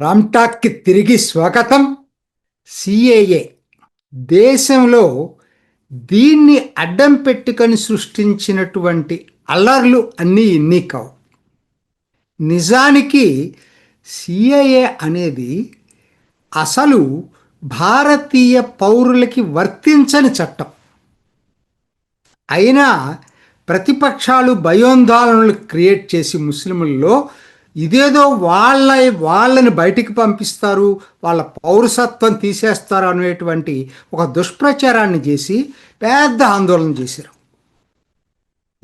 రామ్టాక్కి తిరిగి స్వాగతం. సిఏఏ. దేశంలో దీన్ని అడ్డం పెట్టుకొని సృష్టించినటువంటి అల్లర్లు అన్నీ ఇన్ని కావు. నిజానికి సిఏఏ అనేది అసలు భారతీయ పౌరులకి వర్తించని చట్టం. అయినా ప్రతిపక్షాలు భయోందోళనలు క్రియేట్ చేసి ముస్లింలలో ఇదేదో వాళ్ళ వాళ్ళని బయటికి పంపిస్తారు వాళ్ళ పౌరసత్వం తీసేస్తారు అనేటువంటి ఒక దుష్ప్రచారాన్ని చేసి పెద్ద ఆందోళన చేశారు.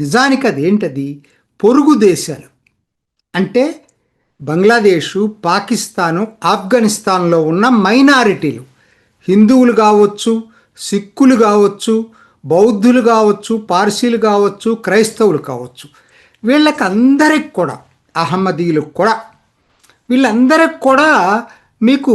నిజానికి అదేంటది పొరుగు దేశాలు. అంటే బంగ్లాదేశు పాకిస్తాను ఆఫ్ఘనిస్తాన్లో ఉన్న మైనారిటీలు. హిందువులు కావచ్చు సిక్కులు కావచ్చు బౌద్ధులు కావచ్చు పార్సీలు కావచ్చు క్రైస్తవులు కావచ్చు. వీళ్ళకి అందరికి కూడా అహమ్మదీయులు కూడా. వీళ్ళందరికి కూడా మీకు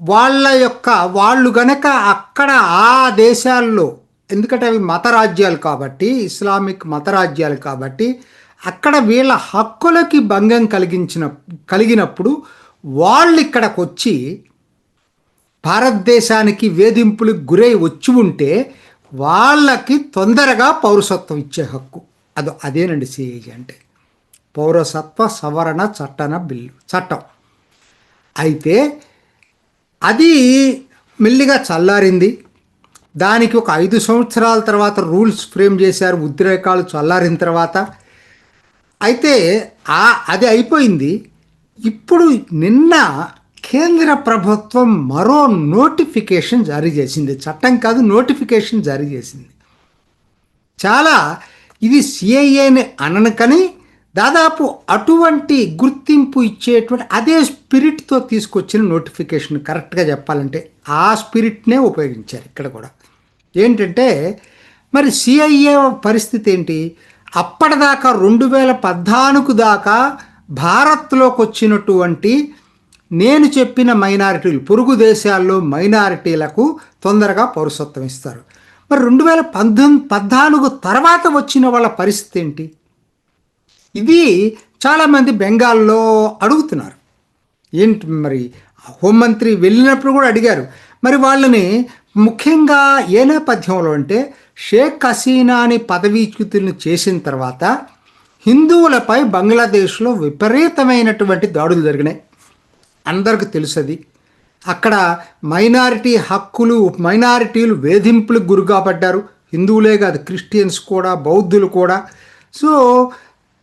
వాళ్ళ యొక్క వాళ్ళు గనక అక్కడ ఆ దేశాల్లో ఎందుకంటే అవి మత రాజ్యాలు కాబట్టి ఇస్లామిక్ మత రాజ్యాలు కాబట్టి అక్కడ వీళ్ళ హక్కులకి భంగం కలిగించిన కలిగినప్పుడు వాళ్ళు ఇక్కడికి వచ్చి భారతదేశానికి వేధింపులకు గురై వచ్చి ఉంటే వాళ్ళకి తొందరగా పౌరసత్వం ఇచ్చే హక్కు. అది అదేనండి సిఏజీ అంటే. పౌరసత్వ సవరణ చట్టన బిల్లు చట్టం. అయితే అది మెల్లిగా చల్లారింది. దానికి ఒక ఐదు సంవత్సరాల తర్వాత రూల్స్ ఫ్రేమ్ చేశారు ఉద్రేకాలు చల్లారిన తర్వాత. అయితే ఆ అది అయిపోయింది. ఇప్పుడు నిన్న కేంద్ర ప్రభుత్వం మరో నోటిఫికేషన్ జారీ చేసింది. చట్టం కాదు నోటిఫికేషన్ జారీ చేసింది. చాలా ఇది సిఐఏని అననకని దాదాపు అటువంటి గుర్తింపు ఇచ్చేటువంటి అదే స్పిరిట్తో తీసుకొచ్చిన నోటిఫికేషన్ కరెక్ట్గా చెప్పాలంటే ఆ స్పిరిట్నే ఉపయోగించారు ఇక్కడ కూడా. ఏంటంటే మరి సిఐఏ పరిస్థితి ఏంటి? అప్పటిదాకా రెండు వేల పద్నాలుగు దాకా భారత్లోకి వచ్చినటువంటి నేను చెప్పిన మైనారిటీలు పొరుగు దేశాల్లో మైనారిటీలకు తొందరగా పౌరసత్వం ఇస్తారు. మరి రెండు వేల పంతొమ్మిది పద్నాలుగు తర్వాత వచ్చిన వాళ్ళ పరిస్థితి ఏంటి? ఇది చాలామంది బెంగాల్లో అడుగుతున్నారు. ఏంటి మరి? హోంమంత్రి వెళ్ళినప్పుడు కూడా అడిగారు. మరి వాళ్ళని ముఖ్యంగా ఏ నేపథ్యంలో అంటే షేక్ హసీనాని పదవీచ్యుతులను చేసిన తర్వాత హిందువులపై బంగ్లాదేశ్లో విపరీతమైనటువంటి దాడులు జరిగినాయి. అందరికి తెలుసది. అక్కడ మైనారిటీ హక్కులు మైనారిటీలు వేధింపులకు గురిగా పడ్డారు హిందువులే కాదు క్రిస్టియన్స్ కూడా బౌద్ధులు కూడా. సో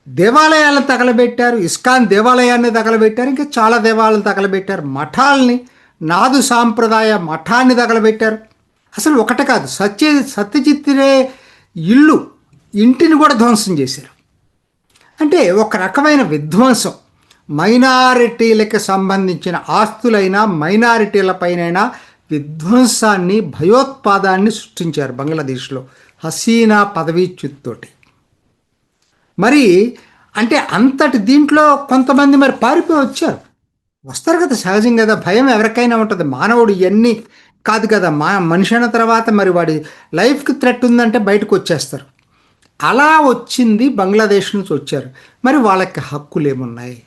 దేవాలయాలను తగలబెట్టారు ఇస్కాన్ దేవాలయాన్ని తగలబెట్టారు ఇంకా చాలా దేవాలయాలను తగలబెట్టారు. మఠాలని నాదు సాంప్రదాయ మఠాన్ని తగలబెట్టారు. అసలు ఒకటి కాదు సత్య సత్యజిత్తురే ఇల్లు ఇంటిని కూడా ధ్వంసం చేశారు. అంటే ఒక రకమైన విధ్వంసం. మైనారిటీలకు సంబంధించిన ఆస్తులైనా మైనారిటీలపైనైనా విధ్వంసాన్ని భయోత్పాదాన్ని సృష్టించారు బంగ్లాదేశ్లో హసీనా పదవీచ్యుత్తోటి మరి అంటే అంతటి దీంట్లో కొంతమంది మరి పారిపోయి వచ్చారు. వస్తారు కదా సహజం కదా భయం ఎవరికైనా ఉంటుంది. మానవుడు ఇవన్నీ కాదు కదా మా మనిషి అయిన తర్వాత మరి వాడి లైఫ్కి థ్రెట్ ఉందంటే బయటకు వచ్చేస్తారు. అలా వచ్చింది బంగ్లాదేశ్ నుంచి వచ్చారు. మరి వాళ్ళకి హక్కులు ఏమున్నాయి?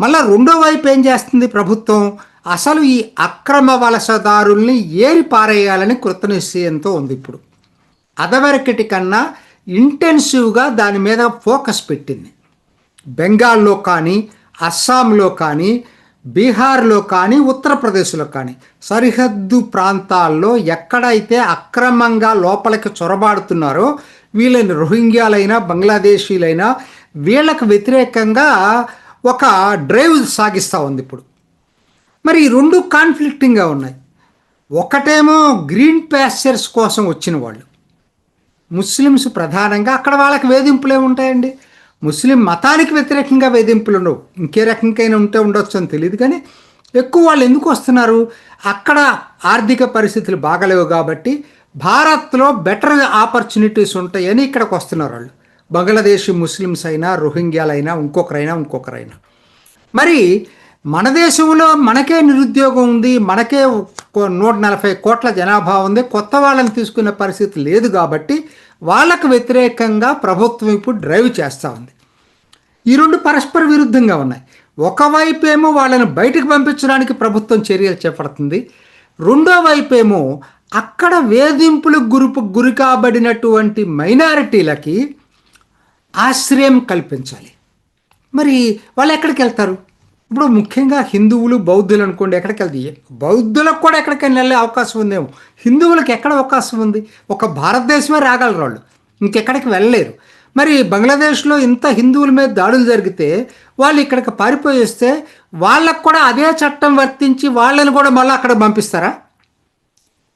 మళ్ళా రెండో వైపు ఏం చేస్తుంది ప్రభుత్వం? అసలు ఈ అక్రమ వలసదారుల్ని ఏరి పారేయాలని కృత నిశ్చయంతో ఉంది ఇప్పుడు. అదవరకటి కన్నా ఇంటెన్సివ్గా దాని మీద ఫోకస్ పెట్టింది. బెంగాల్లో కానీ అస్సాంలో కానీ బీహార్లో కానీ ఉత్తరప్రదేశ్లో కానీ. సరిహద్దు ప్రాంతాల్లో ఎక్కడైతే అక్రమంగా లోపలికి చొరబాడుతున్నారో వీళ్ళని రోహింగ్యాలైనా బంగ్లాదేశీలైనా వీళ్ళకు వ్యతిరేకంగా ఒక డ్రైవ్ సాగిస్తూ ఉంది ఇప్పుడు. మరి ఈ రెండు కాన్ఫ్లిక్టింగ్గా ఉన్నాయి. ఒకటేమో గ్రీన్ ప్యాస్చర్స్ కోసం వచ్చిన వాళ్ళు. ముస్లిమ్స్ ప్రధానంగా అక్కడ వాళ్ళకి వేధింపులే ఉంటాయండి? ముస్లిం మతానికి వ్యతిరేకంగా వేధింపులు ఉండవు. ఇంకే రకంగా ఉంటే ఉండొచ్చు అని తెలియదు కానీ ఎక్కువ వాళ్ళు ఎందుకు వస్తున్నారు? అక్కడ ఆర్థిక పరిస్థితులు బాగలేవు కాబట్టి భారత్లో బెటర్ ఆపర్చునిటీస్ ఉంటాయని ఇక్కడికి వస్తున్నారు వాళ్ళు. బంగ్లాదేశీ ముస్లిమ్స్ అయినా రోహింగ్యాలైనా ఇంకొకరైనా ఇంకొకరైనా. మరి మన దేశంలో మనకే నిరుద్యోగం ఉంది మనకే కో- నూట నలభై కోట్ల జనాభా ఉంది కొత్త వాళ్ళని తీసుకునే పరిస్థితి లేదు కాబట్టి వాళ్ళకు వ్యతిరేకంగా ప్రభుత్వం ఇప్పుడు డ్రైవ్ చేస్తూ ఉంది. ఈ రెండు పరస్పర విరుద్ధంగా ఉన్నాయి. ఒకవైపు ఏమో వాళ్ళని బయటకు పంపించడానికి ప్రభుత్వం చర్యలు చేపడుతుంది రెండో వైపు ఏమో అక్కడ వేధింపులకు గురుపు గురి కాబడినటువంటి మైనారిటీలకి ఆశ్రయం కల్పించాలి. మరి వాళ్ళు ఎక్కడికి వెళ్తారు? ఇప్పుడు ముఖ్యంగా హిందువులు బౌద్ధులు అనుకోండి ఎక్కడికి వెళ్తాయి బౌద్ధులకు కూడా ఎక్కడికైనా వెళ్ళే అవకాశం ఉందేమో. హిందువులకు ఎక్కడ అవకాశం ఉంది? ఒక భారతదేశమే రాగలరు వాళ్ళు. ఇంకెక్కడికి వెళ్ళలేరు. మరి బంగ్లాదేశ్లో ఇంత హిందువుల మీద దాడులు జరిగితే వాళ్ళు ఇక్కడికి పారిపోయేస్తే వాళ్ళకు కూడా అదే చట్టం వర్తించి వాళ్ళని కూడా మళ్ళీ అక్కడ పంపిస్తారా?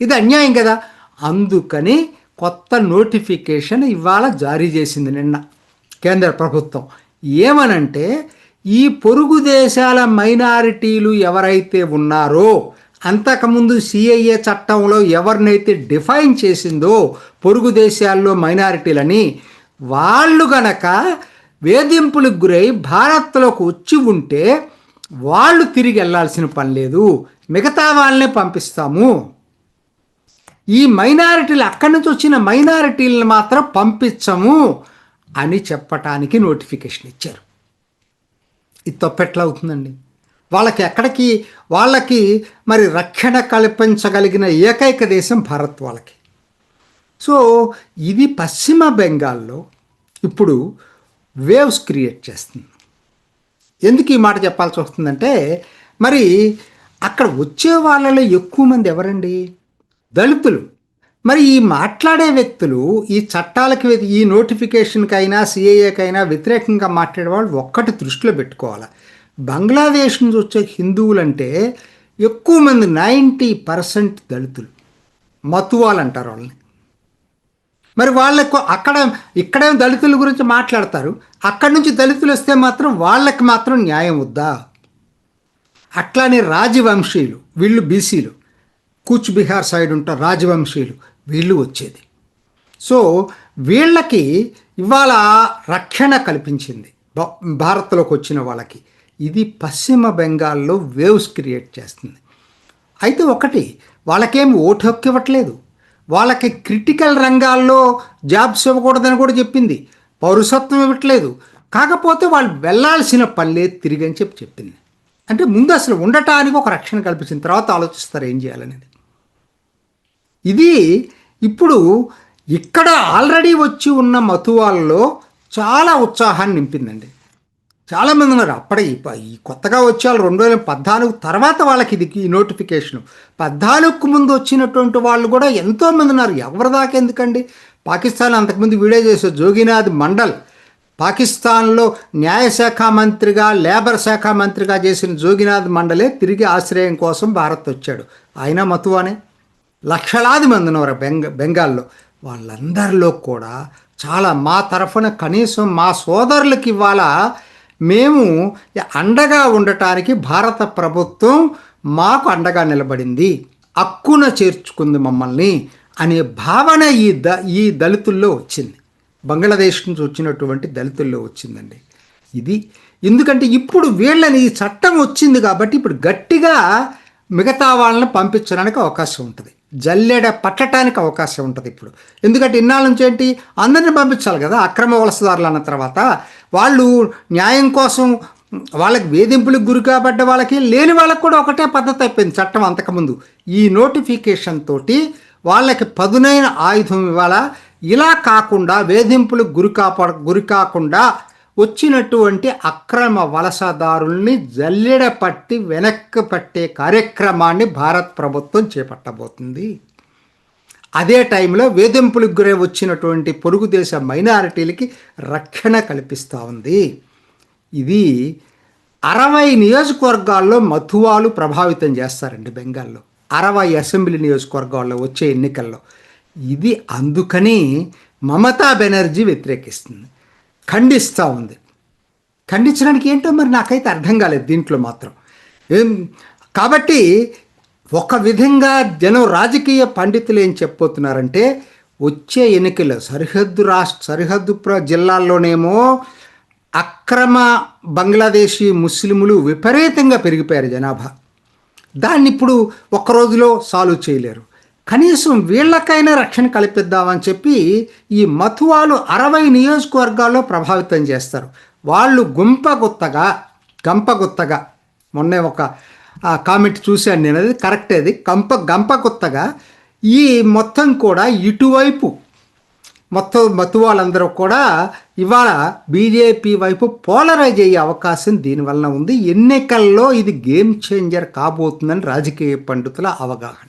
ఇది అన్యాయం కదా? అందుకని కొత్త నోటిఫికేషన్ ఇవాళ జారీ చేసింది నిన్న కేంద్ర ప్రభుత్వం. ఏమనంటే ఈ పొరుగు దేశాల మైనారిటీలు ఎవరైతే ఉన్నారో అంతకుముందు సిఐఏ చట్టంలో ఎవరినైతే డిఫైన్ చేసిందో పొరుగు దేశాల్లో మైనారిటీలని వాళ్ళు గనక వేధింపులకు గురై భారత్లోకి వచ్చి ఉంటే వాళ్ళు తిరిగి వెళ్ళాల్సిన పని లేదు. మిగతా వాళ్ళనే పంపిస్తాము. ఈ మైనారిటీలు అక్కడి నుంచి వచ్చిన మైనారిటీలను మాత్రం పంపించము అని చెప్పటానికి నోటిఫికేషన్ ఇచ్చారు. ఇది తప్పెట్లా అవుతుందండి? వాళ్ళకి ఎక్కడికి వాళ్ళకి మరి రక్షణ కల్పించగలిగిన ఏకైక దేశం భారత్ వాళ్ళకి. సో ఇది పశ్చిమ బెంగాల్లో ఇప్పుడు వేవ్స్ క్రియేట్ చేస్తుంది. ఎందుకు ఈ మాట చెప్పాల్సి వస్తుందంటే మరి అక్కడ వచ్చే వాళ్ళలో ఎక్కువ మంది ఎవరండి? దళితులు. మరి ఈ మాట్లాడే వ్యక్తులు ఈ చట్టాలకి ఈ నోటిఫికేషన్కైనా సిఏఏకైనా వ్యతిరేకంగా మాట్లాడే వాళ్ళు ఒక్కటి దృష్టిలో పెట్టుకోవాలి. బంగ్లాదేశ్ నుంచి వచ్చే హిందువులంటే ఎక్కువ మంది నైంటీ పర్సెంట్ దళితులు. మతువాలు అంటారు వాళ్ళని. మరి వాళ్ళకు అక్కడ ఇక్కడేం దళితుల గురించి మాట్లాడతారు. అక్కడి నుంచి దళితులు వస్తే మాత్రం వాళ్ళకి మాత్రం న్యాయం వద్దా? అట్లానే రాజవంశీయులు వీళ్ళు బీసీలు. కూచ్బిహార్ సైడ్ ఉంటారు రాజవంశీయులు. వీళ్ళు వచ్చేది. సో వీళ్ళకి ఇవాళ రక్షణ కల్పించింది. భారత్లోకి వచ్చిన వాళ్ళకి. ఇది పశ్చిమ బెంగాల్లో వేవ్స్ క్రియేట్ చేస్తుంది. అయితే ఒకటి వాళ్ళకేం ఓటు హక్కు ఇవ్వట్లేదు. వాళ్ళకి క్రిటికల్ రంగాల్లో జాబ్స్ ఇవ్వకూడదని కూడా చెప్పింది. పౌరసత్వం ఇవ్వట్లేదు. కాకపోతే వాళ్ళు వెళ్ళాల్సిన పల్లె తిరిగి అని చెప్పి చెప్పింది. అంటే ముందు అసలు ఉండటానికి ఒక రక్షణ కల్పించిన తర్వాత ఆలోచిస్తారు ఏం చేయాలనేది. ఇది ఇప్పుడు ఇక్కడ ఆల్రెడీ వచ్చి ఉన్న మతువాళ్ళలో చాలా ఉత్సాహాన్ని నింపిందండి. చాలామంది ఉన్నారు. అప్పుడే ఈ ఈ కొత్తగా వచ్చే వాళ్ళు రెండు వేల పద్నాలుగు తర్వాత వాళ్ళకి ఇది ఈ నోటిఫికేషన్ పద్నాలుగుకు ముందు వచ్చినటువంటి వాళ్ళు కూడా ఎంతోమంది ఉన్నారు. ఎవరి దాకా ఎందుకండి? పాకిస్తాన్ అంతకుముందు వీడియో చేశారు జోగినాథ్ మండల్ పాకిస్తాన్లో న్యాయశాఖ మంత్రిగా లేబర్ శాఖ మంత్రిగా చేసిన జోగినాథ్ మండలే తిరిగి ఆశ్రయం కోసం భారత్ వచ్చాడు. ఆయన మతువానే. లక్షలాది మంది ఉన్నారు బెంగ బెంగాల్లో. వాళ్ళందరిలో కూడా చాలా మా తరఫున కనీసం మా సోదరులకి ఇవాళ మేము అండగా ఉండటానికి భారత ప్రభుత్వం మాకు అండగా నిలబడింది. అక్కున చేర్చుకుంది మమ్మల్ని అనే భావన ఈ ద ఈ దళితుల్లో వచ్చింది. బంగ్లాదేశ్ నుంచి వచ్చినటువంటి దళితుల్లో వచ్చిందండి. ఇది ఎందుకంటే ఇప్పుడు వీళ్ళని ఈ చట్టం వచ్చింది కాబట్టి ఇప్పుడు గట్టిగా మిగతా వాళ్ళని పంపించడానికి అవకాశం ఉంటుంది. జల్లెడ పట్టడానికి అవకాశం ఉంటుంది ఇప్పుడు. ఎందుకంటే ఇన్నాళ్ళ నుంచి ఏంటి? అందరిని పంపించాలి కదా అక్రమ వలసదారులు అన్న తర్వాత. వాళ్ళు న్యాయం కోసం వాళ్ళకి వేధింపులకు గురి కాబడ్డ వాళ్ళకి లేని వాళ్ళకి కూడా ఒకటే పద్ధతి అయిపోయింది చట్టం అంతకుముందు. ఈ నోటిఫికేషన్ తోటి వాళ్ళకి పదునైన ఆయుధం ఇవాళ ఇలా కాకుండా వేధింపులకు గురి కాప గురి కాకుండా వచ్చినటువంటి అక్రమ వలసదారుల్ని జల్లెడ పట్టి వెనక్కి పట్టే కార్యక్రమాన్ని భారత్ ప్రభుత్వం చేపట్టబోతుంది. అదే టైంలో వేధింపులకు గురై వచ్చినటువంటి పొరుగు దేశ మైనారిటీలకి రక్షణ కల్పిస్తూ ఉంది. ఇది అరవై నియోజకవర్గాల్లో మధువాలు ప్రభావితం చేస్తారండి బెంగాల్లో. అరవై అసెంబ్లీ నియోజకవర్గాల్లో వచ్చే ఎన్నికల్లో. ఇది అందుకని మమతా బెనర్జీ వ్యతిరేకిస్తుంది. ఖండిస్తూ ఉంది. ఖండించడానికి ఏంటో మరి నాకైతే అర్థం కాలేదు దీంట్లో మాత్రం. కాబట్టి ఒక విధంగా జనం రాజకీయ పండితులు ఏం చెప్పబోతున్నారంటే వచ్చే ఎన్నికలు సరిహద్దు రాష్ట్ర సరిహద్దు ప్ర జిల్లాల్లోనేమో అక్రమ బంగ్లాదేశీ ముస్లిములు విపరీతంగా పెరిగిపోయారు జనాభా. దాన్ని ఇప్పుడు ఒక్క రోజులో సాల్వ్ చేయలేరు. కనీసం వీళ్ళకైనా రక్షణ కల్పిద్దామని చెప్పి ఈ మతువాలు అరవై నియోజకవర్గాల్లో ప్రభావితం చేస్తారు. వాళ్ళు గుంప గుత్తగా గంపగుత్తగా మొన్నే ఒక కామెంట్ చూశాను నేను. అది కరెక్ట్ అది. గంప గంపగుత్తగా ఈ మొత్తం కూడా ఇటువైపు మొత్తం మతువాళ్ళందరూ కూడా ఇవాళ బీజేపీ వైపు పోలరైజ్ అయ్యే అవకాశం దీనివల్ల ఉంది. ఎన్నికల్లో ఇది గేమ్ చేంజర్ కాబోతుందని రాజకీయ పండితుల అవగాహన.